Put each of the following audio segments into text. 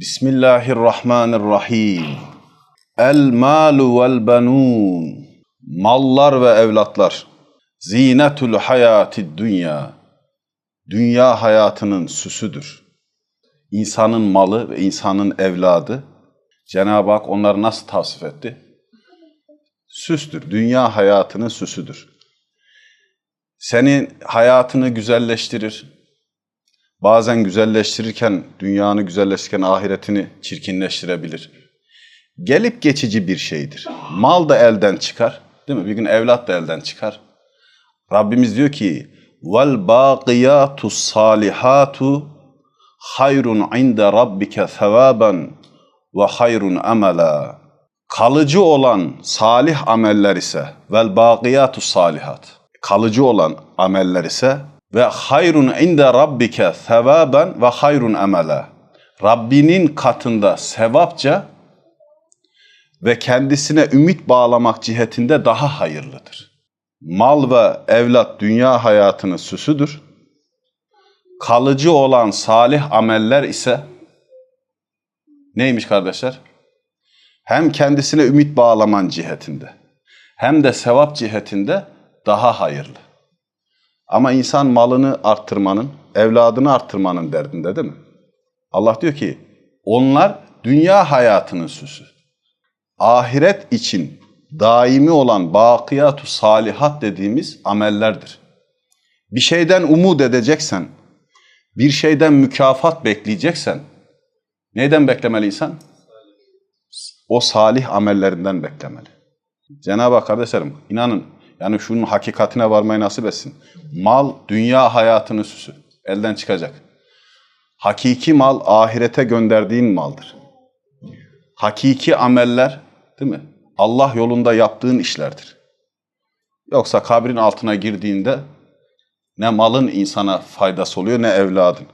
Bismillahirrahmanirrahim. El malu vel benun. Mallar ve evlatlar. Zinetul hayati dünya. Dünya hayatının süsüdür. İnsanın malı ve insanın evladı. Cenab-ı Hak onları nasıl tavsif etti? Süstür. Dünya hayatının süsüdür. Senin hayatını güzelleştirir. Bazen güzelleştirirken, dünyanı güzelleştirirken ahiretini çirkinleştirebilir. Gelip geçici bir şeydir. Mal da elden çıkar. Değil mi? Bir gün evlat da elden çıkar. Rabbimiz diyor ki vel baqiyatu salihatu hayrun inde rabbike sevaben ve hayrun amela. Kalıcı olan salih ameller ise vel baqiyatu salihat. Kalıcı olan ameller ise ve hayrun inde rabbike sevaben ve hayrun amela. Rabbinin katında sevapça ve kendisine ümit bağlamak cihetinde daha hayırlıdır. Mal ve evlat dünya hayatının süsüdür. Kalıcı olan salih ameller ise neymiş kardeşler? Hem kendisine ümit bağlaman cihetinde hem de sevap cihetinde daha hayırlı. Ama insan malını arttırmanın, evladını arttırmanın derdinde değil mi? Allah diyor ki onlar dünya hayatının süsü. Ahiret için daimi olan bakiyatu salihat dediğimiz amellerdir. Bir şeyden umut edeceksen, bir şeyden mükafat bekleyeceksen, neyden beklemeli insan? O salih amellerinden beklemeli. Cenab-ı Hak kardeşlerim inanın yani şunun hakikatine varmayı nasip etsin. Mal dünya hayatının süsü. Elden çıkacak. Hakiki mal ahirete gönderdiğin maldır. Hakiki ameller değil mi? Allah yolunda yaptığın işlerdir. Yoksa kabrin altına girdiğinde ne malın insana faydası oluyor ne evladın.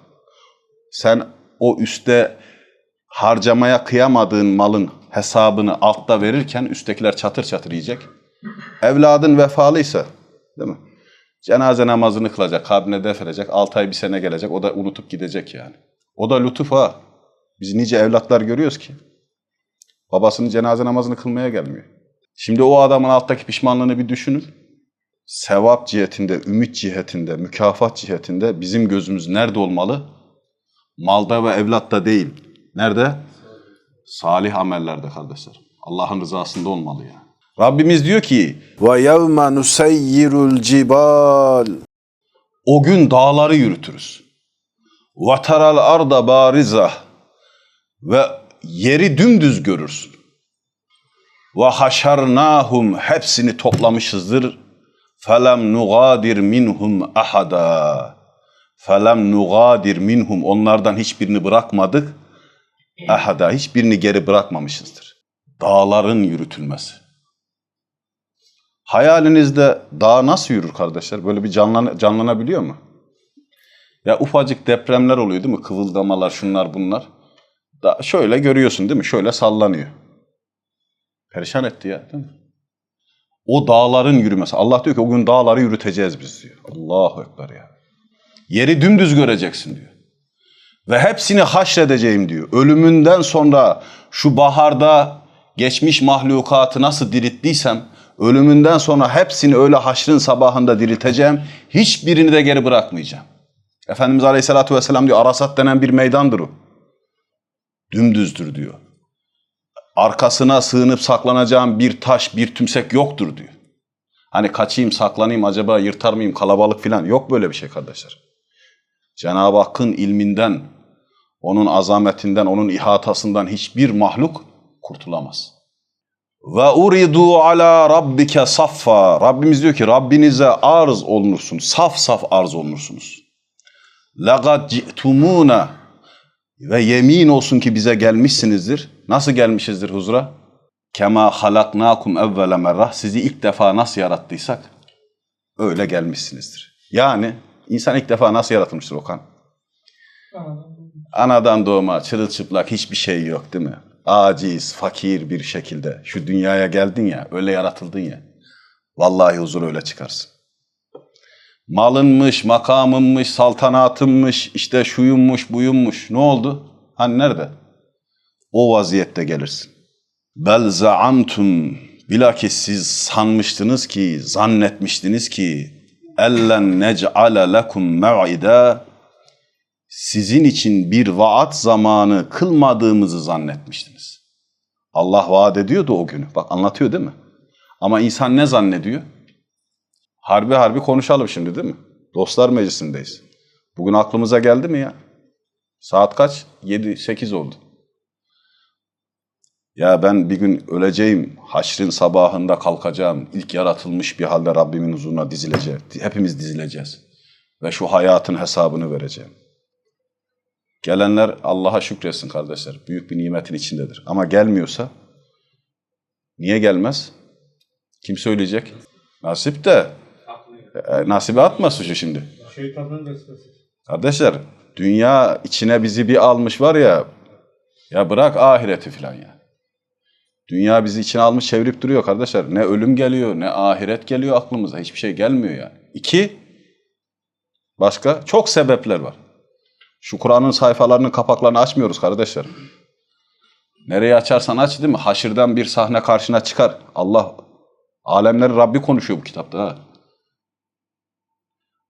Sen o üstte harcamaya kıyamadığın malın hesabını altta verirken üsttekiler çatır çatır yiyecek. Evladın vefalıysa değil mi? Cenaze namazını kılacak, kabrine defedecek, 6 ay bir sene gelecek, o da unutup gidecek yani. O da lütuf ha. Biz nice evlatlar görüyoruz ki. Babasının cenaze namazını kılmaya gelmiyor. Şimdi o adamın alttaki pişmanlığını bir düşünün. Sevap cihetinde, ümit cihetinde, mükafat cihetinde bizim gözümüz nerede olmalı? Malda ve evlatta değil. Nerede? Salih amellerde kardeşler. Allah'ın rızasında olmalı yani. Rabbimiz diyor ki Ve yevme nuseyyirul cibal. o gün dağları yürütürüz. Vataral arda barizah ve yeri dümdüz görürsün. Ve haşarnahum hepsini toplamışızdır. Felem nugadir minhum ahada. Felem nugadir minhum onlardan hiçbirini bırakmadık. Ahada hiçbirini geri bırakmamışızdır. Dağların yürütülmesi. Hayalinizde dağ nasıl yürür kardeşler? Böyle bir canlan canlanabiliyor mu? Ya ufacık depremler oluyor değil mi? Kıvıldamalar, şunlar bunlar. Da şöyle görüyorsun değil mi? Şöyle sallanıyor. Perişan etti ya değil mi? O dağların yürümesi. Allah diyor ki o gün dağları yürüteceğiz biz diyor. Allahu Ekber ya. Yeri dümdüz göreceksin diyor. Ve hepsini haşredeceğim diyor. Ölümünden sonra şu baharda geçmiş mahlukatı nasıl dirilttiysem ölümünden sonra hepsini öyle haşrın sabahında dirilteceğim. Hiçbirini de geri bırakmayacağım. Efendimiz Aleyhisselatü Vesselam diyor Arasat denen bir meydandır o. Dümdüzdür diyor. Arkasına sığınıp saklanacağım bir taş, bir tümsek yoktur diyor. Hani kaçayım, saklanayım, acaba yırtar mıyım, kalabalık falan. Yok böyle bir şey kardeşler. Cenab-ı Hakk'ın ilminden, onun azametinden, onun ihatasından hiçbir mahluk kurtulamaz. Ve uridu ala rabbike saffa. Rabbimiz diyor ki Rabbinize arz olunursunuz. Saf saf arz olunursunuz. Lagad ci'tumuna ve yemin olsun ki bize gelmişsinizdir. Nasıl gelmişizdir huzura? Kema halaknakum evvele merrah. Sizi ilk defa nasıl yarattıysak öyle gelmişsinizdir. Yani insan ilk defa nasıl yaratılmıştır Okan? Anadan doğma çırılçıplak hiçbir şey yok değil mi? Aciz, fakir bir şekilde şu dünyaya geldin ya, öyle yaratıldın ya. Vallahi huzur öyle çıkarsın. Malınmış, makamınmış, saltanatınmış, işte şuyunmuş, buyunmuş. Ne oldu? Hani nerede? o vaziyette gelirsin. Bel zaamtum bilakis siz sanmıştınız ki, zannetmiştiniz ki ellen nec'ale lekum mev'ida sizin için bir vaat zamanı kılmadığımızı zannetmiştiniz. Allah vaat ediyordu o günü. Bak anlatıyor değil mi? Ama insan ne zannediyor? Harbi harbi konuşalım şimdi değil mi? Dostlar meclisindeyiz. Bugün aklımıza geldi mi ya? Saat kaç? 7-8 oldu. Ya ben bir gün öleceğim, haşrin sabahında kalkacağım, ilk yaratılmış bir halde Rabbimin huzuruna dizileceğim. Hepimiz dizileceğiz. Ve şu hayatın hesabını vereceğim. Gelenler Allah'a şükretsin kardeşler. Büyük bir nimetin içindedir. Ama gelmiyorsa niye gelmez? Kim söyleyecek? Nasip de. E, nasibe atma suçu şimdi. Şeytanın vesvesesi. Kardeşler dünya içine bizi bir almış var ya ya bırak ahireti filan ya. Dünya bizi içine almış çevirip duruyor kardeşler. Ne ölüm geliyor ne ahiret geliyor aklımıza. Hiçbir şey gelmiyor yani. İki, başka çok sebepler var. Şu Kur'an'ın sayfalarının kapaklarını açmıyoruz kardeşler. Nereye açarsan aç değil mi? Haşirden bir sahne karşına çıkar. Allah, alemlerin Rabbi konuşuyor bu kitapta. Ha.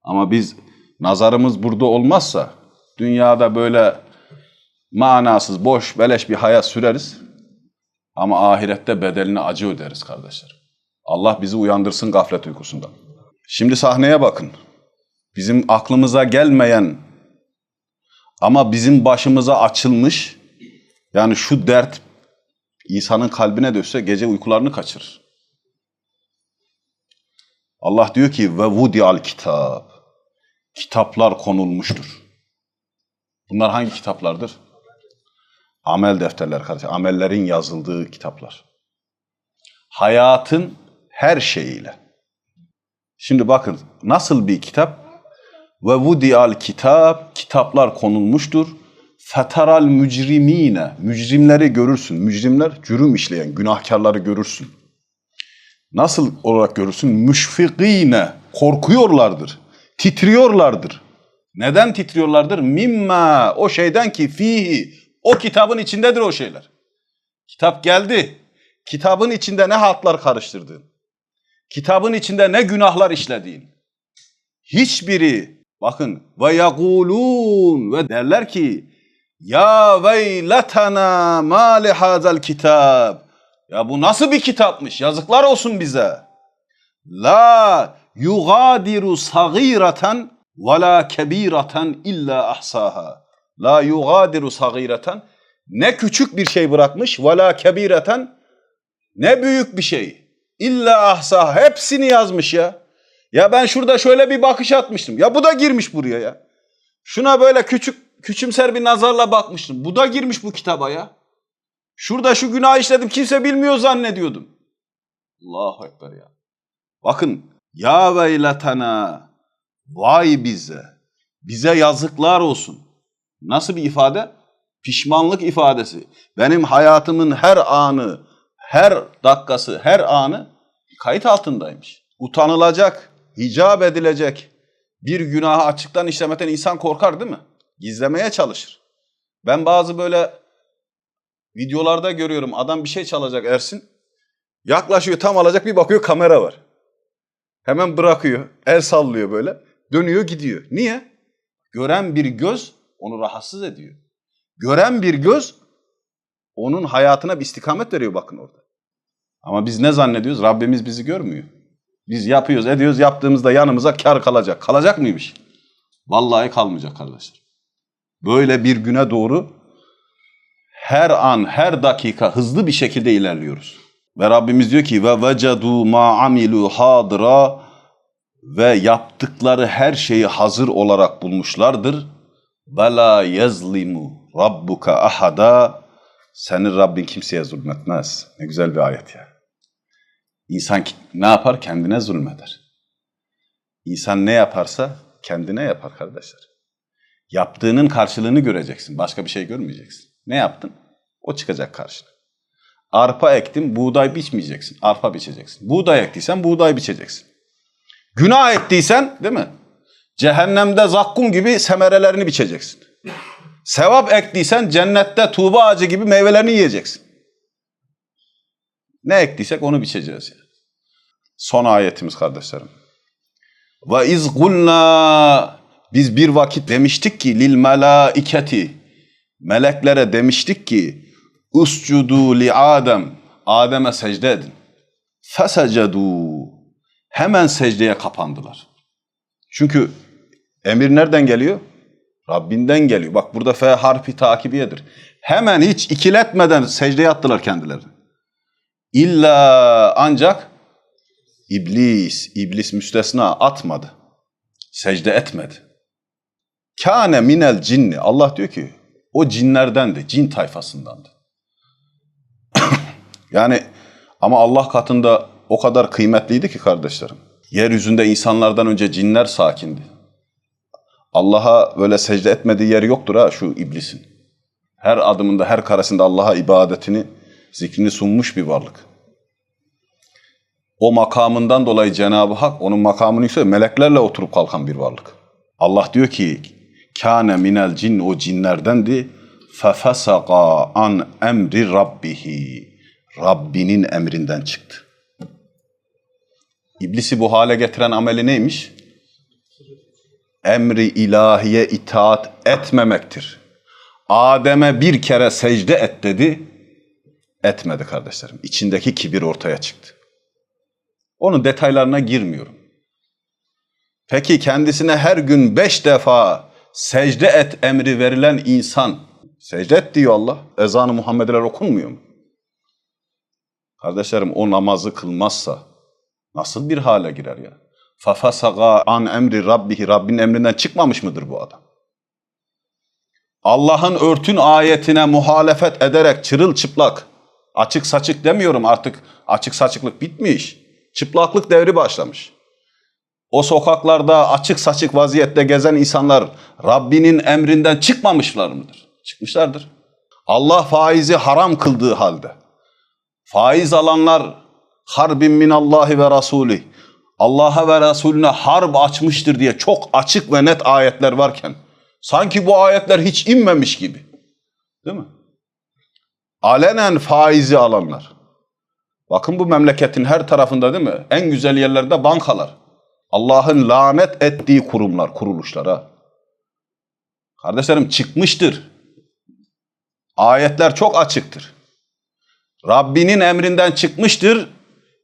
Ama biz nazarımız burada olmazsa dünyada böyle manasız, boş, beleş bir hayat süreriz. Ama ahirette bedelini acı öderiz kardeşler. Allah bizi uyandırsın gaflet uykusundan. Şimdi sahneye bakın. Bizim aklımıza gelmeyen ama bizim başımıza açılmış yani şu dert insanın kalbine düşse gece uykularını kaçırır. Allah diyor ki ve vudial kitap. Kitaplar konulmuştur. Bunlar hangi kitaplardır? Amel defterler kardeşim. Amellerin yazıldığı kitaplar. Hayatın her şeyiyle. Şimdi bakın nasıl bir kitap? Ve vudial kitap, kitaplar konulmuştur. Fetaral mücrimine, mücrimleri görürsün. Mücrimler cürüm işleyen, günahkarları görürsün. Nasıl olarak görürsün? Müşfikine, korkuyorlardır, titriyorlardır. Neden titriyorlardır? Mimma, o şeyden ki fihi, o kitabın içindedir o şeyler. Kitap geldi, kitabın içinde ne haltlar karıştırdığın, kitabın içinde ne günahlar işlediğin. Hiçbiri, bakın, ve yagulun ve derler ki, ya veyletena ma li hazal kitab. Ya bu nasıl bir kitapmış? Yazıklar olsun bize. La yugadiru sagireten ve la kebireten illa ahsaha. La yugadiru sagireten ne küçük bir şey bırakmış ve la kebireten ne büyük bir şey. İlla ahsaha hepsini yazmış ya. Ya ben şurada şöyle bir bakış atmıştım. Ya bu da girmiş buraya ya. Şuna böyle küçük küçümser bir nazarla bakmıştım. Bu da girmiş bu kitaba ya. Şurada şu günah işledim kimse bilmiyor zannediyordum. Allahu Ekber ya. Bakın ya veyletena vay bize. Bize yazıklar olsun. Nasıl bir ifade? Pişmanlık ifadesi. Benim hayatımın her anı, her dakikası, her anı kayıt altındaymış. Utanılacak, hicap edilecek bir günahı açıktan işlemekten insan korkar değil mi? Gizlemeye çalışır. Ben bazı böyle videolarda görüyorum adam bir şey çalacak Ersin. Yaklaşıyor tam alacak bir bakıyor kamera var. Hemen bırakıyor. El sallıyor böyle. Dönüyor gidiyor. Niye? Gören bir göz onu rahatsız ediyor. Gören bir göz onun hayatına bir istikamet veriyor bakın orada. Ama biz ne zannediyoruz? Rabbimiz bizi görmüyor. Biz yapıyoruz, ediyoruz. Yaptığımızda yanımıza kar kalacak. Kalacak mıymış? Vallahi kalmayacak kardeşler. Böyle bir güne doğru her an, her dakika hızlı bir şekilde ilerliyoruz. Ve Rabbimiz diyor ki ve vecedu ma amilu hadra ve yaptıkları her şeyi hazır olarak bulmuşlardır. Ve la yezlimu rabbuka ahada senin Rabbin kimseye zulmetmez. Ne güzel bir ayet ya. İnsan ne yapar? Kendine zulmeder. İnsan ne yaparsa kendine yapar kardeşler. Yaptığının karşılığını göreceksin. Başka bir şey görmeyeceksin. Ne yaptın? O çıkacak karşına. Arpa ektin, buğday biçmeyeceksin. Arpa biçeceksin. Buğday ektiysen buğday biçeceksin. Günah ettiysen değil mi? Cehennemde zakkum gibi semerelerini biçeceksin. Sevap ektiysen cennette tuğba ağacı gibi meyvelerini yiyeceksin. Ne ektiysek onu biçeceğiz. Yani. Son ayetimiz kardeşlerim. Ve iz kulna biz bir vakit demiştik ki lil melaiketi meleklere demiştik ki uscudu li Adem Adem'e secde edin. Fesecedu hemen secdeye kapandılar. Çünkü emir nereden geliyor? Rabbinden geliyor. Bak burada F harfi takibiyedir. Hemen hiç ikiletmeden secdeye attılar kendilerini. İlla ancak iblis, iblis müstesna atmadı. Secde etmedi. Kâne minel cinni. Allah diyor ki o cinlerdendi, cin tayfasındandı. yani ama Allah katında o kadar kıymetliydi ki kardeşlerim. Yeryüzünde insanlardan önce cinler sakindi. Allah'a böyle secde etmediği yer yoktur ha şu iblisin. Her adımında, her karesinde Allah'a ibadetini, zikrini sunmuş bir varlık. O makamından dolayı Cenab-ı Hak onun makamını yükseliyor. Meleklerle oturup kalkan bir varlık. Allah diyor ki kâne minel cin o cinlerdendi. Fefesaka an emri rabbihi. Rabbinin emrinden çıktı. İblisi bu hale getiren ameli neymiş? Emri ilahiye itaat etmemektir. Adem'e bir kere secde et dedi. Etmedi kardeşlerim. İçindeki kibir ortaya çıktı. Onun detaylarına girmiyorum. Peki kendisine her gün beş defa secde et emri verilen insan, secde et diyor Allah, ezanı Muhammediler okunmuyor mu? Kardeşlerim o namazı kılmazsa nasıl bir hale girer ya? Fafasaga an emri rabbihi, Rabbin emrinden çıkmamış mıdır bu adam? Allah'ın örtün ayetine muhalefet ederek çırılçıplak, açık saçık demiyorum artık açık saçıklık bitmiş. Çıplaklık devri başlamış. O sokaklarda açık saçık vaziyette gezen insanlar Rabbinin emrinden çıkmamışlar mıdır? Çıkmışlardır. Allah faizi haram kıldığı halde. Faiz alanlar harbin minallahi ve rasulih. Allah'a ve Resulüne harp açmıştır diye çok açık ve net ayetler varken sanki bu ayetler hiç inmemiş gibi. Değil mi? Alenen faizi alanlar. Bakın bu memleketin her tarafında değil mi? En güzel yerlerde bankalar. Allah'ın lanet ettiği kurumlar, kuruluşlar ha. Kardeşlerim çıkmıştır. Ayetler çok açıktır. Rabbinin emrinden çıkmıştır.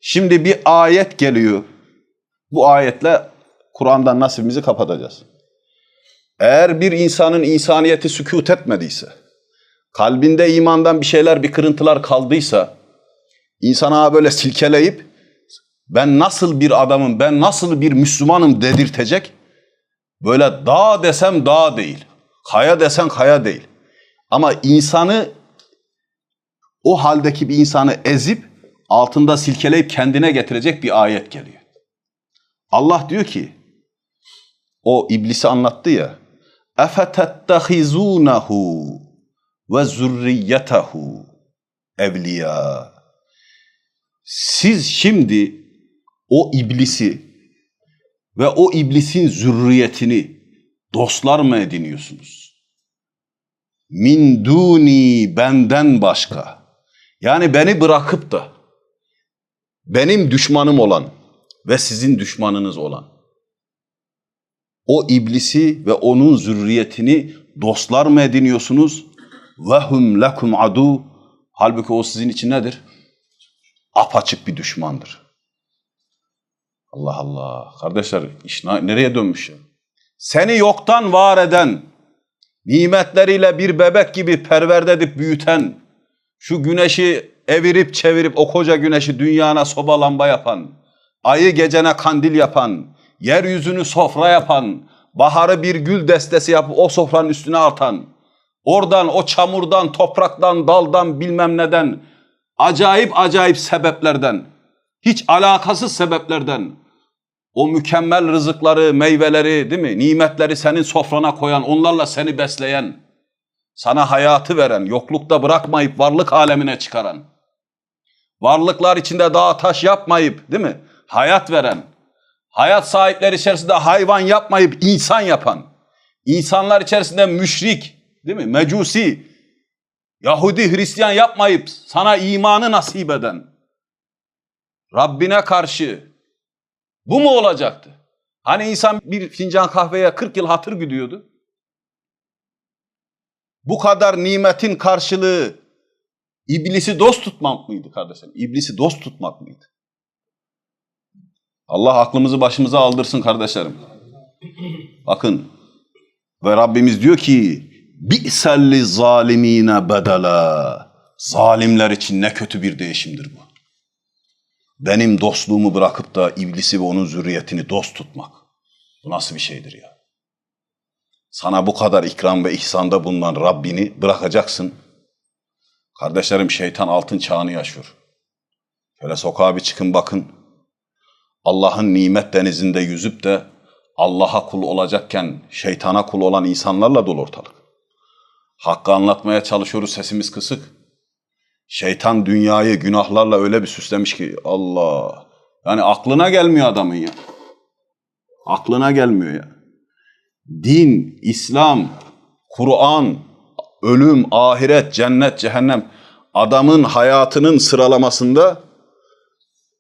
Şimdi bir ayet geliyor. Bu ayetle Kur'an'dan nasibimizi kapatacağız. Eğer bir insanın insaniyeti sükut etmediyse, kalbinde imandan bir şeyler, bir kırıntılar kaldıysa, insana böyle silkeleyip ben nasıl bir adamım, ben nasıl bir Müslümanım dedirtecek. Böyle dağ desem dağ değil, kaya desen kaya değil. Ama insanı o haldeki bir insanı ezip altında silkeleyip kendine getirecek bir ayet geliyor. Allah diyor ki o iblisi anlattı ya efetettehizunehu ve zurriyetehu evliya siz şimdi o iblisi ve o iblisin zürriyetini dostlar mı ediniyorsunuz? Min duni benden başka. Yani beni bırakıp da benim düşmanım olan ve sizin düşmanınız olan o iblisi ve onun zürriyetini dostlar mı ediniyorsunuz? Hum lekum adu. Halbuki o sizin için nedir? Apaçık bir düşmandır. Allah Allah. Kardeşler iş nereye dönmüş ya? Seni yoktan var eden, nimetleriyle bir bebek gibi perverde edip büyüten, şu güneşi evirip çevirip o koca güneşi dünyana soba lamba yapan, ayı gecene kandil yapan, yeryüzünü sofra yapan, baharı bir gül destesi yapıp o sofranın üstüne atan, oradan o çamurdan, topraktan, daldan bilmem neden, acayip acayip sebeplerden, hiç alakasız sebeplerden, o mükemmel rızıkları, meyveleri, değil mi? Nimetleri senin sofrana koyan, onlarla seni besleyen, sana hayatı veren, yoklukta bırakmayıp varlık alemine çıkaran, varlıklar içinde dağ taş yapmayıp, değil mi? Hayat veren, hayat sahipleri içerisinde hayvan yapmayıp insan yapan, insanlar içerisinde müşrik, değil mi? Mecusi, Yahudi, Hristiyan yapmayıp sana imanı nasip eden, Rabbine karşı bu mu olacaktı? Hani insan bir fincan kahveye 40 yıl hatır gidiyordu. Bu kadar nimetin karşılığı iblisi dost tutmak mıydı kardeşim? İblisi dost tutmak mıydı? Allah aklımızı başımıza aldırsın kardeşlerim. Bakın ve Rabbimiz diyor ki bi'selli zalimine bedela. Zalimler için ne kötü bir değişimdir bu. Benim dostluğumu bırakıp da iblisi ve onun zürriyetini dost tutmak. Bu nasıl bir şeydir ya? Sana bu kadar ikram ve ihsanda bulunan Rabbini bırakacaksın. Kardeşlerim şeytan altın çağını yaşıyor. Şöyle sokağa bir çıkın bakın. Allah'ın nimet denizinde yüzüp de Allah'a kul olacakken şeytana kul olan insanlarla dolu ortalık. Hakkı anlatmaya çalışıyoruz sesimiz kısık. Şeytan dünyayı günahlarla öyle bir süslemiş ki Allah. Yani aklına gelmiyor adamın ya. Aklına gelmiyor ya. Din, İslam, Kur'an, ölüm, ahiret, cennet, cehennem adamın hayatının sıralamasında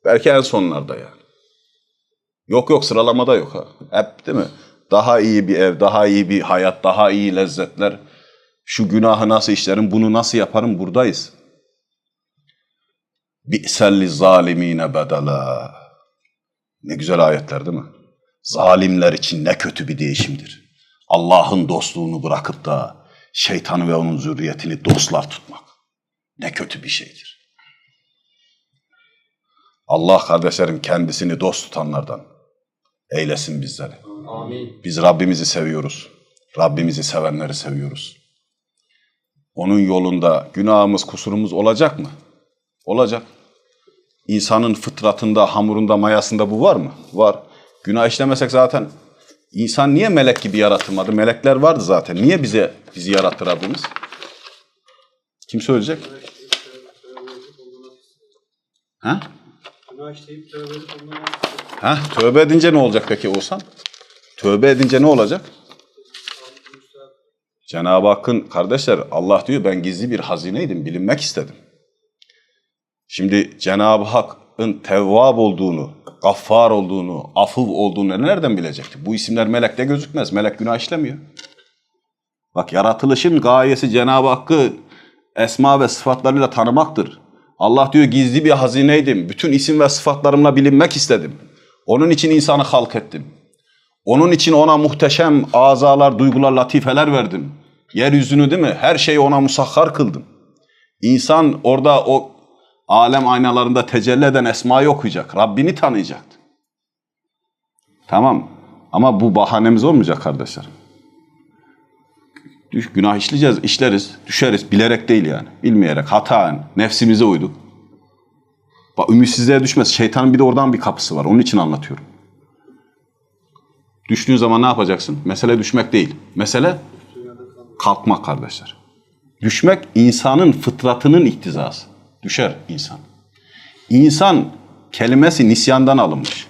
belki en sonlarda yani. Yok yok sıralamada yok ha. Hep değil mi? Daha iyi bir ev, daha iyi bir hayat, daha iyi lezzetler. Şu günahı nasıl işlerim, bunu nasıl yaparım buradayız. Bi'selli zalimine bedela. Ne güzel ayetler değil mi? Zalimler için ne kötü bir değişimdir. Allah'ın dostluğunu bırakıp da şeytanı ve onun zürriyetini dostlar tutmak. Ne kötü bir şeydir. Allah kardeşlerim kendisini dost tutanlardan eylesin bizleri. Biz Rabbimizi seviyoruz. Rabbimizi sevenleri seviyoruz. Onun yolunda günahımız, kusurumuz olacak mı? Olacak. İnsanın fıtratında, hamurunda, mayasında bu var mı? Var. Günah işlemesek zaten insan niye melek gibi yaratılmadı? Melekler vardı zaten. Niye bize bizi yarattı Rabbimiz? Kim söyleyecek? Ha? Ha? Tövbe edince ne olacak peki Oğuzhan? Tövbe edince ne olacak? Cenab-ı Hakk'ın kardeşler Allah diyor ben gizli bir hazineydim, bilinmek istedim. Şimdi Cenab-ı Hakk'ın tevvab olduğunu, gaffar olduğunu, afuv olduğunu nereden bilecekti? Bu isimler melekte gözükmez. Melek günah işlemiyor. Bak yaratılışın gayesi Cenab-ı Hakk'ı esma ve sıfatlarıyla tanımaktır. Allah diyor gizli bir hazineydim. Bütün isim ve sıfatlarımla bilinmek istedim. Onun için insanı halk ettim. Onun için ona muhteşem azalar, duygular, latifeler verdim. Yeryüzünü değil mi? Her şeyi ona musahhar kıldım. İnsan orada o alem aynalarında tecelli eden esmayı okuyacak. Rabbini tanıyacaktı. Tamam. Ama bu bahanemiz olmayacak kardeşler. Düş, günah işleyeceğiz, işleriz, düşeriz. Bilerek değil yani. Bilmeyerek, hataen, nefsimize uyduk. Bak ümitsizliğe düşmez. Şeytanın bir de oradan bir kapısı var. Onun için anlatıyorum. Düştüğün zaman ne yapacaksın? Mesele düşmek değil. Mesele kalkmak kardeşler. Düşmek insanın fıtratının iktizası. Düşer insan. İnsan kelimesi nisyandan alınmış.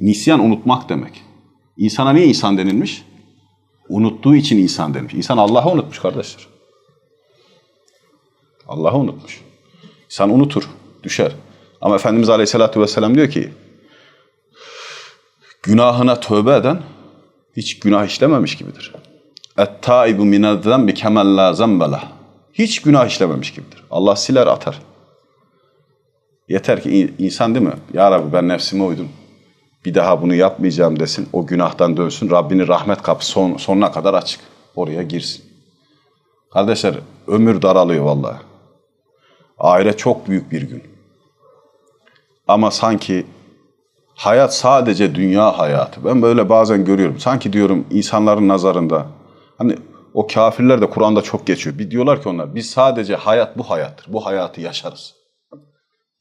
Nisyan unutmak demek. İnsana niye insan denilmiş? Unuttuğu için insan denilmiş. İnsan Allah'ı unutmuş kardeşler. Allah'ı unutmuş. İnsan unutur, düşer. Ama Efendimiz Aleyhisselatü Vesselam diyor ki, günahına tövbe eden hiç günah işlememiş gibidir. Et-taibu minez-zembi kemel la zembelah. Hiç günah işlememiş gibidir. Allah siler atar. Yeter ki in- insan değil mi? Ya Rabbi ben nefsime uydum. Bir daha bunu yapmayacağım desin. O günahtan dönsün. Rabbinin rahmet kapısı son, sonuna kadar açık. Oraya girsin. Kardeşler ömür daralıyor vallahi. Ahiret çok büyük bir gün. Ama sanki hayat sadece dünya hayatı. Ben böyle bazen görüyorum. Sanki diyorum insanların nazarında hani o kafirler de Kur'an'da çok geçiyor. Bir diyorlar ki onlar biz sadece hayat bu hayattır. Bu hayatı yaşarız.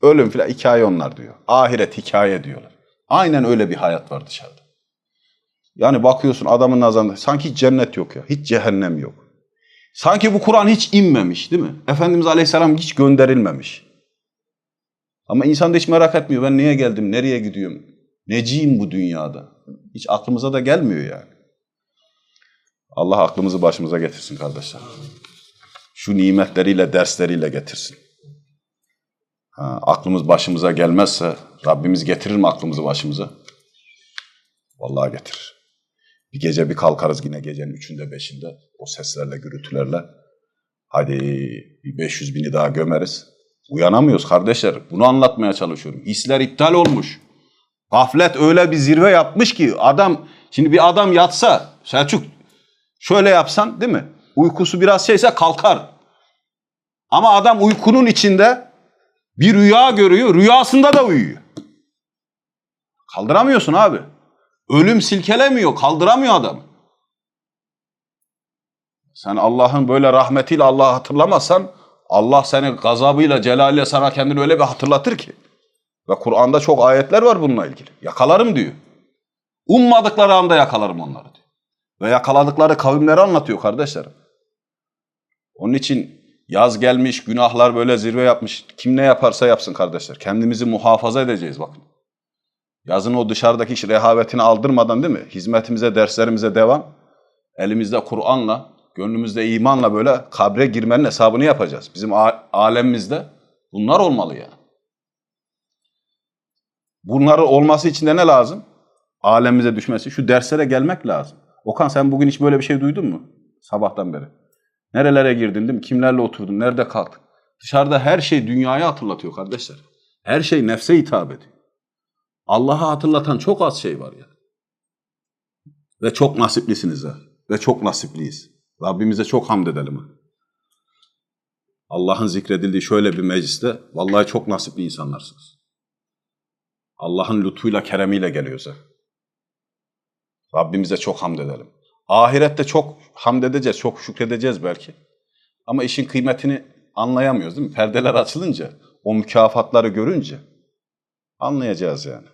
Ölüm filan hikaye onlar diyor. Ahiret hikaye diyorlar. Aynen öyle bir hayat var dışarıda. Yani bakıyorsun adamın nazarında sanki hiç cennet yok ya. Hiç cehennem yok. Sanki bu Kur'an hiç inmemiş değil mi? Efendimiz Aleyhisselam hiç gönderilmemiş. Ama insan da hiç merak etmiyor. Ben niye geldim, nereye gidiyorum? Neciyim bu dünyada? Hiç aklımıza da gelmiyor yani. Allah aklımızı başımıza getirsin kardeşler. Şu nimetleriyle, dersleriyle getirsin. Ha, aklımız başımıza gelmezse Rabbimiz getirir mi aklımızı başımıza? Vallahi getirir. Bir gece bir kalkarız yine gecenin üçünde beşinde o seslerle, gürültülerle. Hadi bir 500 bini daha gömeriz. Uyanamıyoruz kardeşler. Bunu anlatmaya çalışıyorum. İşler iptal olmuş. Gaflet öyle bir zirve yapmış ki adam şimdi bir adam yatsa Selçuk şöyle yapsan değil mi? Uykusu biraz şeyse kalkar. Ama adam uykunun içinde bir rüya görüyor. Rüyasında da uyuyor. Kaldıramıyorsun abi. Ölüm silkelemiyor, kaldıramıyor adam. Sen Allah'ın böyle rahmetiyle Allah'ı hatırlamazsan Allah seni gazabıyla, celaliyle sana kendini öyle bir hatırlatır ki. Ve Kur'an'da çok ayetler var bununla ilgili. Yakalarım diyor. Ummadıkları anda yakalarım onları diyor. Ve yakaladıkları kavimleri anlatıyor kardeşlerim. Onun için yaz gelmiş, günahlar böyle zirve yapmış. Kim ne yaparsa yapsın kardeşler. Kendimizi muhafaza edeceğiz bakın. Yazın o dışarıdaki rehavetini aldırmadan değil mi? Hizmetimize, derslerimize devam. Elimizde Kur'an'la, gönlümüzde imanla böyle kabre girmenin hesabını yapacağız. Bizim alemimizde bunlar olmalı ya. Bunların olması için de ne lazım? Alemimize düşmesi. Şu derslere gelmek lazım. Okan sen bugün hiç böyle bir şey duydun mu? Sabahtan beri. Nerelere girdin değil mi? Kimlerle oturdun? Nerede kalktın? Dışarıda her şey dünyayı hatırlatıyor kardeşler. Her şey nefse hitap ediyor. Allah'ı hatırlatan çok az şey var ya. Ve çok nasiplisiniz ha. Ve çok nasipliyiz. Rabbimize çok hamd edelim ha. Allah'ın zikredildiği şöyle bir mecliste vallahi çok nasipli insanlarsınız. Allah'ın lütfuyla, keremiyle geliyoruz ha. Rabbimize çok hamd edelim. Ahirette çok hamd edeceğiz, çok şükredeceğiz belki. Ama işin kıymetini anlayamıyoruz değil mi? Perdeler açılınca, o mükafatları görünce anlayacağız yani.